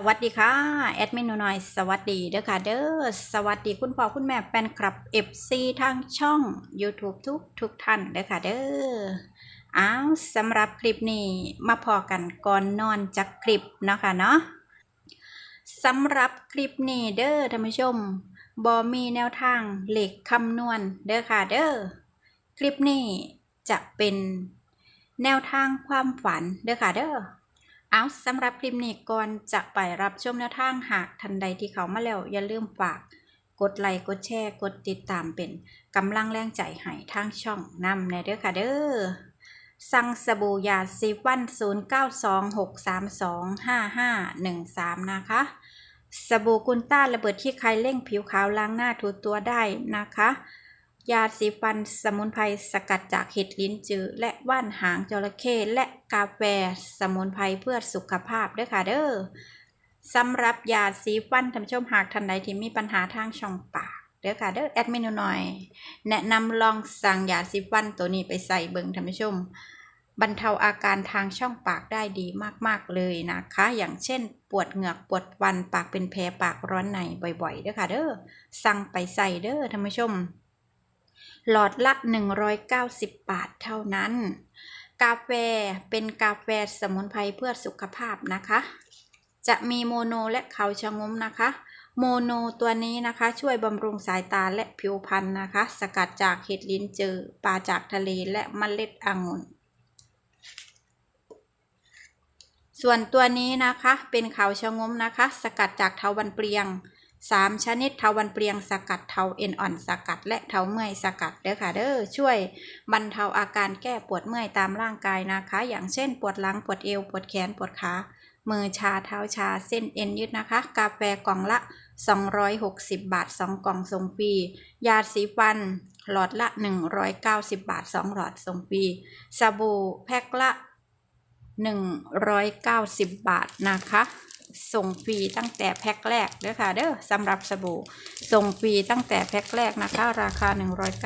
สวัสดีค่ะ แอดมินหนูน้อย สวัสดีเด้อค่ะเด้อสวัสดีคุณพ่อคุณแม่แฟนคลับ FC ทางช่อง YouTube ทุกทุกท่านเด้อค่ะเด้ออ้าวสำหรับคลิปนี้มาพอกันก่อนนอนจากคลิปเนาะคะเนาะสำหรับคลิปนี้เด้อท่านผู้ชมบอมีแนวทางเหล็กคำนวณเด้อค่ะเด้อคลิปนี้จะเป็นแนวทางความฝันเด้อค่ะเด้อ เอาสำหรับคลิปนี้ก่อนจะไปรับชมแนวทางหากทันใดที่เขามาแล้ว อย่าลืมฝากกดไลค์กดแชร์กดติดตามเป็นกำลังแรงใจให้ทางช่องนำในเด้อค่ะเด้อสั่งสบู่ยาซีวัน0926325513 นะคะ สบู่กุนต้าระเบิดที่ใครเร่งผิวขาวล้างหน้าถูตัวได้นะคะ ยาสีฟันสมุนไพรสกัดจากเห็ดลิ้นจือ และว่านหางจระเข้และกาแฟสมุนไพรเพื่อสุขภาพเด้อค่ะเด้อสำหรับยาสีฟันท่านชมหากท่านใดที่มีปัญหาทางช่องปากเด้อค่ะเด้อแอดมินหน่อย แนะนำลองสั่งยาสีฟันตัวนี้ไปใส่เบิ่งท่านผู้ชมบรรเทาอาการทางช่องปากได้ดีมากๆเลยนะคะ อย่างเช่น ปวดเหงือกปวดฟันปากเป็นแผลปากร้อนในบ่อยๆเด้อค่ะเด้อสั่งไปใส่เด้อท่านผู้ชม หลอดละ 190 บาทเท่านั้น กาแฟเป็นกาแฟสมุนไพรเพื่อสุขภาพนะคะ จะมีโมโนและเขาชะงมนะคะ โมโนตัวนี้นะคะช่วยบำรุงสายตาและผิวพรรณนะคะ สกัดจากเห็ดลิ้นจือปลาจากทะเลและเมล็ดองุ่นส่วนตัวนี้นะคะเป็นเขาชะงมนะคะ สกัดจากเทาวันเปลียง สามชนิดเทาวันเปลียงสกัดเทาเอ็นอ่อนสกัด และเทาเมื่อยสกัดเด้อค่ะเด้อช่วยบรรเทาอาการแก้ปวดเมื่อยตามร่างกายนะคะ อย่างเช่น ปวดหลังปวดเอวปวดแขนปวดขามือชาเท้าชาเส้นเอ็นยืดนะคะ กาแฟกล่องละ 260 บาท 2 กล่องส่งฟรียาสีฟัน หลอดละ 190 บาท 2 หลอดส่งฟรีสบู่แพ็คละ 190 บาทนะคะ ส่งฟรีตั้งแต่แพ็คแรกเด้อค่ะเด้อสำหรับสบู่ส่งฟรีตั้งแต่แพ็คแรกนะคะ ราคา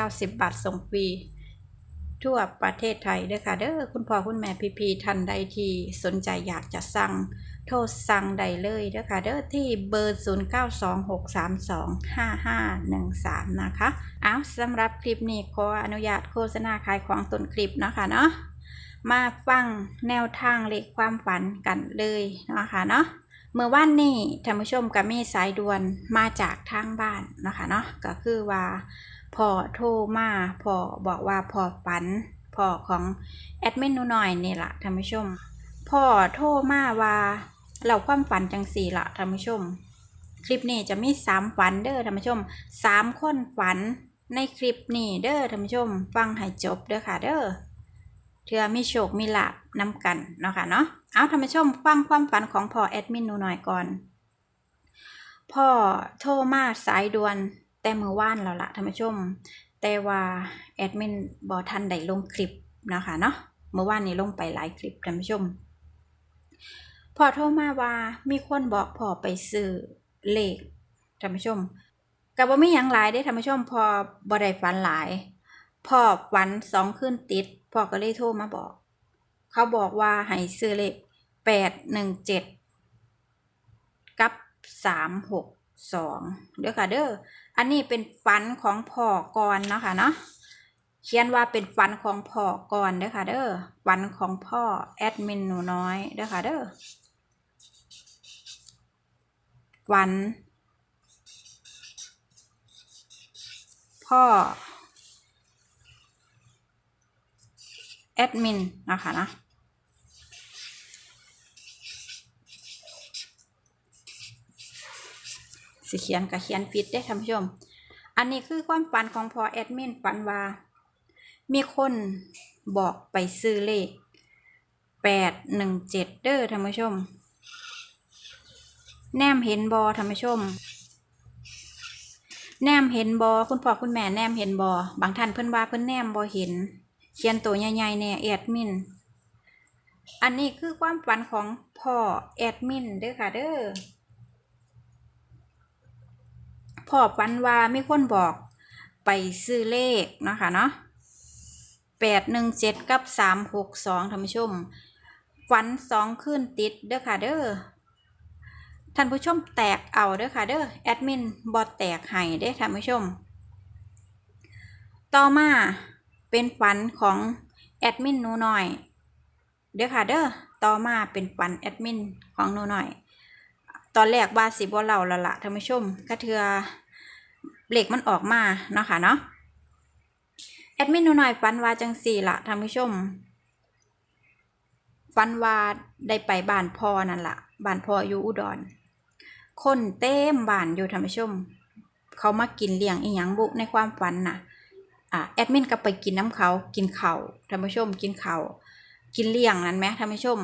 190 บาทส่งฟรีทั่วประเทศไทยเด้อค่ะเด้อคุณพ่อคุณแม่พี่พีท่านใดที่สนใจอยากจะสั่งโทรสั่งได้เลยเด้อค่ะเด้อที่เบอร์ 0926325513 นะคะ เอาสำหรับคลิปนี้ขออนุญาตโฆษณาขายของต้นคลิปนะคะเนาะมาฟังแนวทางเลขความฝันกันเลยนะคะเนาะ เมื่อวานนี้ท่านผู้ชมก็มีสายด่วนมาจากทางบ้านนะคะเนาะก็คือว่าพ่อโทรมาพ่อบอกว่าพ่อฝันพ่อของแอดมินนูหน่อยนี่แหละท่านผู้ชมพ่อโทรมาว่าเราความฝันจังสี่ละท่านผู้ชม คลิปนี้จะมีสามฝันเด้อท่านผู้ชมสามคนฝันในคลิปนี้เด้อท่านผู้ชม ฟังให้จบเด้อค่ะเด้อ ทือมีโชคมีลาบนำกันเนาะค่ะเนาะเอาท่านผู้ชมฟังความฝันของพ่อแอดมินหนูหน่อยก่อน พ่อโทรมาสายด่วนแต่มือว่านแล้วละท่านผู้ชม แต่ว่าแอดมินบอทันได้ลงคลิปนะคะเนาะเมื่อวานนี้ลงไปหลายคลิปท่านผู้ชมพ่อโทรมาว่ามีคนบอกพ่อไปซื้อเลขท่านผู้ชมกับว่าไม่ยังหลายได้ท่านผู้ชมพอบ่ได้ฝันหลาย พ่อฝันสองคืนติด พ่อก็เลยโทรมาบอก เขาบอกว่าให้ซื้อเลขแปดหนึ่งเจ็ดกับสามหกสองเด้อค่ะเด้ออันนี้เป็นฝันของพ่อก่อนเนาะค่ะเนาะเขียนว่าเป็นฝันของพ่อก่อนเด้อค่ะเด้อฝันของพ่อแอดมินหนูน้อยเด้อค่ะเด้อฝัน พ่อ แอดมินนะคะนะสิเขียนกับเขียนผิดได้ท่านผู้ชม อันนี้คือความฝันของพอแอดมินฝันว่า มีคนบอกไปซื้อเลขแปดหนึ่งเจ็ดเด้อท่านผู้ชม แนมเห็นบอท่านผู้ชม แนมเห็นบอคุณพ่อคุณแม่แนมเห็นบอบางท่านเพิ่อนว่าเพิ่อนแนมบอเห็น เขียนตัวใหญ่ๆเนี่ยแอดมิน อันนี้คือความฝันของพ่อแอดมินเด้อค่ะเด้อพ่อฝันว่ามีคนบอกไปซื้อเลขนะคะเนาะแปดหนึ่งเจ็ดกับสามหกสองท่านผู้ชมฝันสองขึ้นติดเด้อค่ะเด้อท่านผู้ชมแตกเอาเด้อค่ะเด้อแอดมินบอแตกให้เด้อท่านผู้ชม ต่อมา เป็นฝันของแอดมินหนูหน่อย เด้อค่ะเด้อต่อมาเป็นฝันแอดมินของหนูหน่อย ตอนแรกว่าสิบ่เล่าละละท่านผู้ชมก็เทือเหล็กมันออกมาเนาะค่ะเนาะแอดมินหนูหน่อยฝันว่าจังสี่ละท่านผู้ชมฝันว่าได้ไปบ้านพ่อนั่นละบ้านพ่ออยู่อุดร คนเต็มบ้านอยู่ท่านผู้ชม เขามากินเลี้ยงอีหยังบุในความฝันน่ะ อ่าแอดมินก็ไปกินน้ำเขากินเขาวท่านผู้ชมกินเขาวกินเลี้ยงนั้นไหมท่านผู้ชม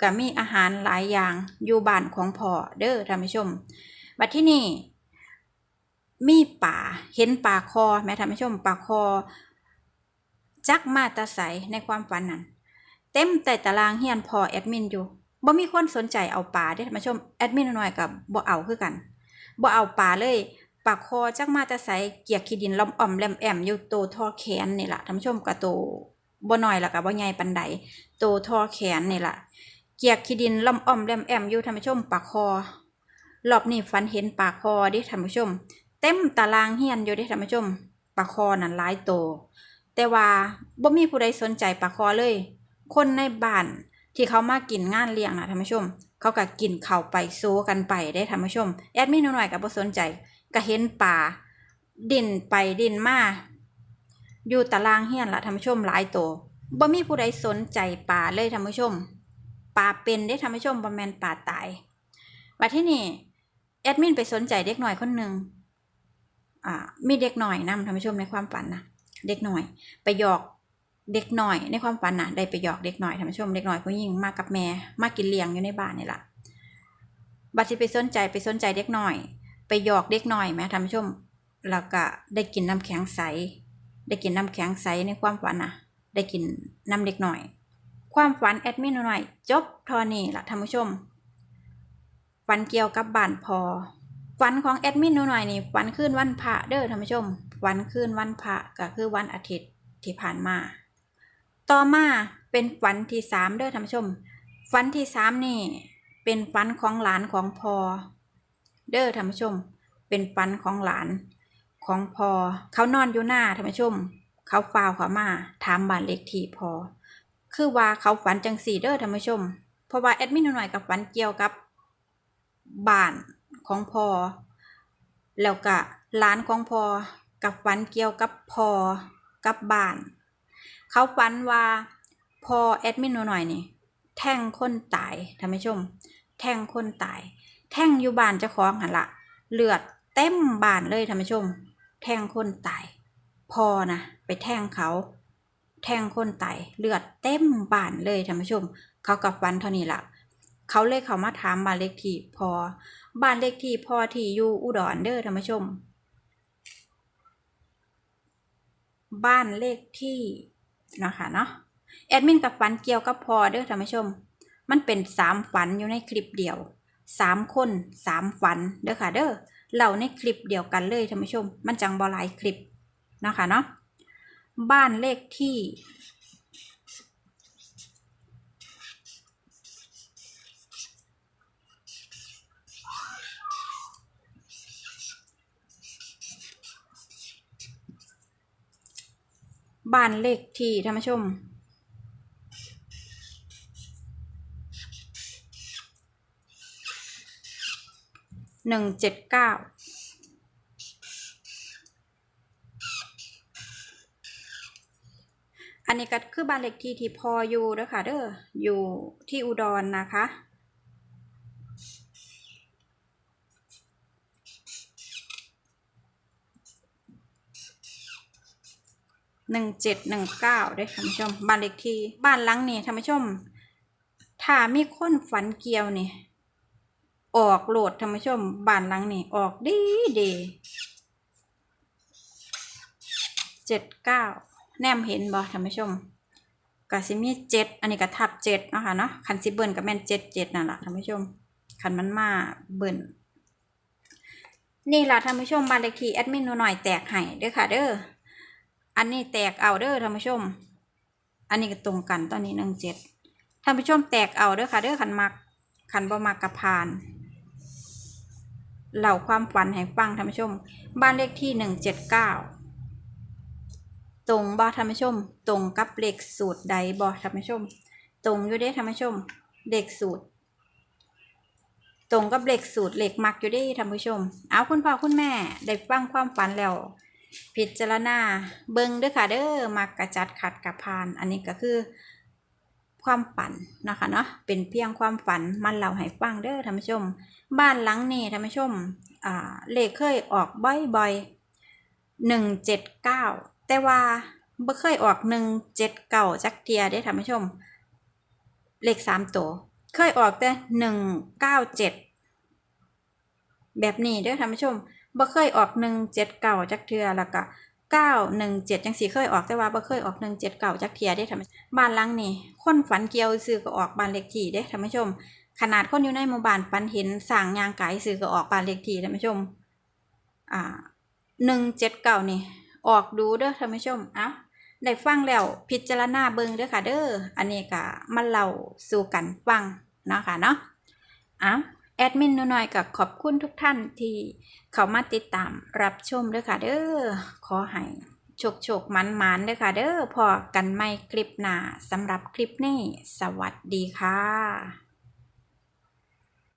ก็มีอาหารหลายอย่างอยู่บ้านของพ่อเด้อท่านผู้ชมบัดที่นี่มีป่าเห็นป่าคอแม่ท่านผู้ชมป่าคอ จักมาตาใสในความฝันนั้น เต็มแต่ตารางเฮียนพอแอดมินอยู่บ่มีคนสนใจเอาป่าเด้อท่านผู้ชมแอดมินหน่อยกับบ่เอาคือกันบ่เอาป่าเลย ปากคอจักมาแต่ใสเกียกขี้ดินล้อมอ่อมแหลมแอมอยู่โตท่อแขนนี่ล่ะท่านผู้ชมกับโตบ่น้อยล้วก็บ่ใหญ่ปานใดโตท่อแขนนี่ล่ะเกียกขี้ดินล้อมอ่อมแหลมแอมอยู่ท่านผู้ชมปากคอรอบนี้ฝันเห็นปากคอดิท่านผู้ชม เต็มตารางเฮียนอยู่ดิท่านผู้ชมปากคอนั่นหลายโต แต่ว่าบ่มีผู้ใดสนใจปากคอเลย คนในบ้านที่เขามากินงานเลี้ยงนะท่านผู้ชม เขาก็กินเข้าไปโซกันไปได้ท่านผู้ชม แอดมินหน่อยก็บ่สนใจ ก็เห็นป่าดินไปดินมาอยู่ตารางเฮียนละท่านผู้ชมหลายตัวบ่มีผู้ใดสนใจป่าเลยท่านผู้ชมป่าเป็นได้ท่านผู้ชมบ่แมนป่าตายว่าที่นี่แอดมินไปสนใจเด็กหน่อยคนหนึ่งอ่ามีเด็กหน่อยนำท่านผู้ชมในความฝันนะเด็กหน่อยไปหยอกเด็กหน่อยในความฝันนะได้ไปหยอกเด็กหน่อยท่านผู้ชมเด็กหน่อยผู้หญิงมากับแม่มากินเลี้ยงอยู่ในบ้านนี่แหละบัดสิไปสนใจไปสนใจเด็กหน่อย ไปหยอกเด็กหน่อยไหมท่านผู้ชม แล้วก็ได้กินน้ำแข็งใส ได้กินน้ำแข็งใสในความฝันนะได้กินน้ำเด็กหน่อย ความฝันแอดมินหน่อยจบทอนี่ละท่านผู้ชมฝันเกี่ยวกับบ้านพอฝันของแอดมินหน่อยนี่ฝันคืนวันพระเด้อท่านผู้ชมฝันคืนวันพระก็คือวันอาทิตย์ที่ผ่านมา ต่อมาเป็นฝันที่สามเด้อท่านผู้ชมฝันที่สามนี่เป็นฝันของหลานของพอ เด้อท่านผู้ชม เป็นฝันของหลาน ของพอเขานอนอยู่หน้าท่านผู้ชม เขาฟาวเขามาถามบ้านเลขที่พอ คือว่าเขาฝันจังสี่เด้อท่านผู้ชม เพราะว่าแอดมินหน่อยกับฝันเกี่ยวกับบ้านของพอแล้วก็หลานของพอกับฝันเกี่ยวกับพอกับบ้าน เขาฝันว่าพอแอดมินหน่อยนี่แท่งคนตายท่านผู้ชม แท่งคนตาย แท่งอยู่บ้านเจ้าของหันละเลือดเต็มบ้านเลยท่านผู้ชม แท่งคนตายพอนะไปแท่งเขา แท่งคนตายเลือดเต็มบ้านเลยท่านผู้ชม เขากับฟันเท่านี้ละเขาเลยเขามาถามบ้านเลขที่พอ บ้านเลขที่พอที่อยู่อุดรเด้อท่านผู้ชม บ้านเลขที่นะคะเนาะแอดมินกับฟันเกี่ยวกับพอเด้อท่านผู้ชม มันเป็นสามฝันอยู่ในคลิปเดียว สามคนสามฝันเด้อค่ะเด้อเล่าในคลิปเดียวกันเลยท่านผู้ชม มันจังบอลายคลิปเนาะคะเนาะบ้านเลขที่บ้านเลขที่ท่านผู้ชม หนึ่งเจ็ดเก้าอันนี้ก็คือบ้านเลขที่ที่พออยู่เด้อค่ะเด้ออยู่ที่อุดรนนะคะ หนึ่งเจ็ดหนึ่งเก้าด้วยท่านผู้ชม บ้านเลขที่บ้านหลังนี่ท่านผู้ชม ถ้ามีคนฝันเกี่ยวนี่ ออกโหลดท่านผู้ชมบ้านหลังนี่ออกดีดีเจ็ดเก้าแนมเห็นบ่ท่านผู้ชมกสิมีเจ็ดอันนี้ก็ทับเจ็ดนะคะเนาะคันสิเบิร์นกับแม่นเจ็ดเจ็ดนั่นแหละท่านผู้ชมคันมันมาเบิร์นนี่ล่ะท่านผู้ชมบ้านเลขที่แอดมินหนูหน่อยแตกให้เด้อค่ะ เด้ออันนี้แตกเอาเด้อท่านผู้ชม อันนี้ก็ตรงกันตอนนี้หนึ่งเจ็ดท่านผู้ชมแตกเอาเด้อค่ะเด้อคันมักคันบ่มักกระพาน เหล่าความฝันให้ฟังท่านผู้ชม บ้านเลขที่หนึ่งเจ็ดเก้าตรงบ่ท่านผู้ชม ตรงกับเลขสูตรใดบ่ท่านผู้ชม ตรงอยู่เด้ท่านผู้ชมเลขสูตร ตรงกับเลขสูตรเลขมักอยู่เด้ท่านผู้ชม เอาคุณพ่อคุณแม่ได้ฟังความฝันแล้ว พิจารณาเบิ่งเด้อค่ะเด้อมักกระจัดขัดกับพาน อันนี้ก็คือ ความฝันนะคะเนาะเป็นเพียงความฝันมันเล่าให้ฟังเด้อท่านผู้ชม บ้านหลังนี้ท่านผู้ชมอ่าเลขเคยออกบ่อยๆหนึ่งเจ็ดเก้าแต่ว่าบ่เคยออกหนึ่งเจ็ดเก้าจักเทียเด้ท่านผู้ชม เลขสามตัวเคยออกแต่หนึ่งเก้าเจ็ดแบบนี้เด้อท่านผู้ชมบ่เคยออกหนึ่งเจ็ดเก้าจักเทือแล้วก็ เก้าหนึ่งเจ็ดจังสีเคยออกแต่ว่าบ่เคยออกหนึ่งเจ็ดเก้าจักเทียเด้ท่านบ้านลังนี้คนฝันเกี่ยวซื้อก็ออกบ้านเลขที่เด้ท่านผู้ชม ขนาดคนอยู่ในหมู่บ้านปันเห็นสั่งยางไก่ซื้อก็ออกบ้านเลขที่ท่านผู้ชมอ่าหนึ่งเจ็ดเก้านี่ออกดูเด้อท่านผู้ชมเอ้าได้ฟังแล้วพิจารณาเบิ่งเด้อค่ะเด้ออันนี้ก็มาเล่าสู่กันฟังนะค่ะเนาะเอ้า แอดมินน้อยๆกับขอบคุณทุกท่านที่เข้ามาติดตามรับชมเด้อค่ะ เด้อขอให้โชคโชคมันมันๆเด้อค่ะ เด้อพอกันไม่คลิปหน้าสำหรับคลิปนี้ สวัสดีค่ะ